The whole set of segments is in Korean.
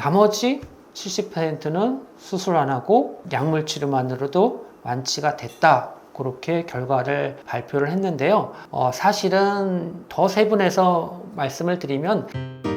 나머지 70%는 수술 안 하고 약물 치료만으로도 완치가 됐다. 그렇게 결과를 발표를 했는데요. 어, 사실은 더 세분해서 말씀을 드리면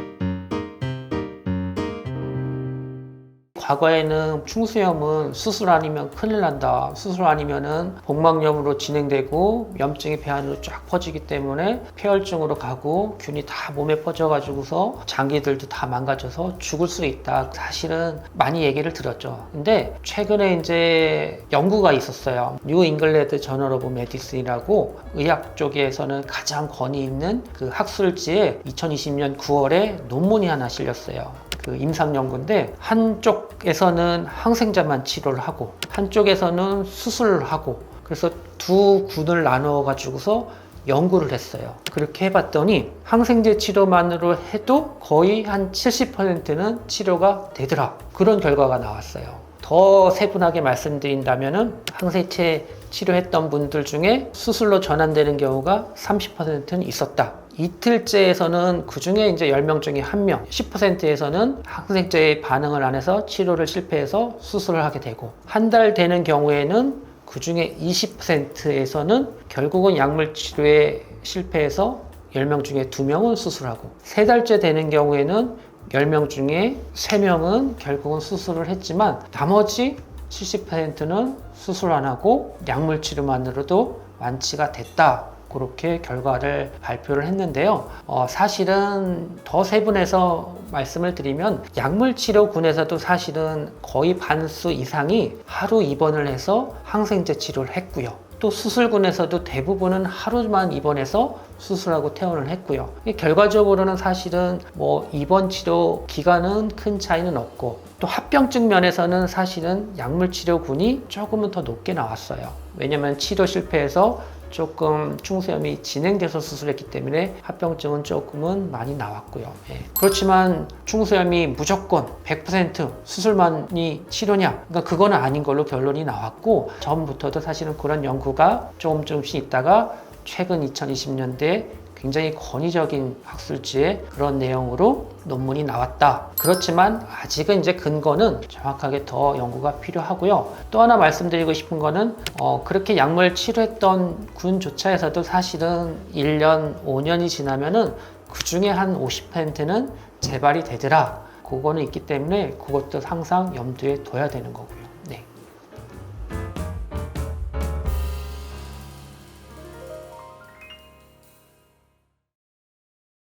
과거에는 충수염은 수술 아니면 큰일 난다. 수술 아니면은 복막염으로 진행되고 염증이 배 안으로 쫙 퍼지기 때문에 폐혈증으로 가고 균이 다 몸에 퍼져가지고서 장기들도 다 망가져서 죽을 수 있다. 사실은 많이 얘기를 들었죠. 근데 최근에 이제 연구가 있었어요. 뉴 잉글랜드 저널 오브 메디슨이라고 의학 쪽에서는 가장 권위 있는 그 학술지에 2020년 9월에 논문이 하나 실렸어요. 그 임상 연구인데 한쪽 에서는 항생자만 치료를 하고 한쪽에서는 수술을 하고 그래서 두 군을 나누어 가지고서 연구를 했어요. 그렇게 해봤더니 항생제 치료만으로 해도 거의 한 70%는 치료가 되더라. 그런 결과가 나왔어요. 더 세분하게 말씀드린다면은 항생제 치료했던 분들 중에 수술로 전환되는 경우가 30%는 있었다. 이틀째에서는 그 중에 이제 10명 중에 1명, 10%에서는 항생제에 반응을 안 해서 치료를 실패해서 수술을 하게 되고, 한 달 되는 경우에는 그 중에 20%에서는 결국은 약물 치료에 실패해서 10명 중에 2명은 수술하고, 세 달째 되는 경우에는 10명 중에 3명은 결국은 수술을 했지만, 나머지 70%는 수술 안 하고 약물 치료만으로도 완치가 됐다. 그렇게 결과를 발표를 했는데요. 어, 사실은 더 세분해서 말씀을 드리면 약물 치료군에서도 사실은 거의 반수 이상이 하루 입원을 해서 항생제 치료를 했고요. 또 수술군에서도 대부분은 하루만 입원해서 수술하고 퇴원을 했고요. 이 결과적으로는 사실은 뭐 입원 치료 기간은 큰 차이는 없고 또 합병증 면에서는 사실은 약물 치료군이 조금은 더 높게 나왔어요. 왜냐면 치료 실패해서 조금 충수염이 진행돼서 수술했기 때문에 합병증은 조금은 많이 나왔고요. 예. 그렇지만 충수염이 무조건 100% 수술만이 치료냐? 그러니까 그거는 아닌 걸로 결론이 나왔고 전부터도 사실은 그런 연구가 조금 조금씩 있다가 최근 2020년대 굉장히 권위적인 학술지에 그런 내용으로 논문이 나왔다. 그렇지만 아직은 이제 근거는 정확하게 더 연구가 필요하고요. 또 하나 말씀드리고 싶은 거는 어, 그렇게 약물 치료했던 군조차에서도 사실은 1년, 5년이 지나면은 그 중에 한 50%는 재발이 되더라. 그거는 있기 때문에 그것도 항상 염두에 둬야 되는 거고요.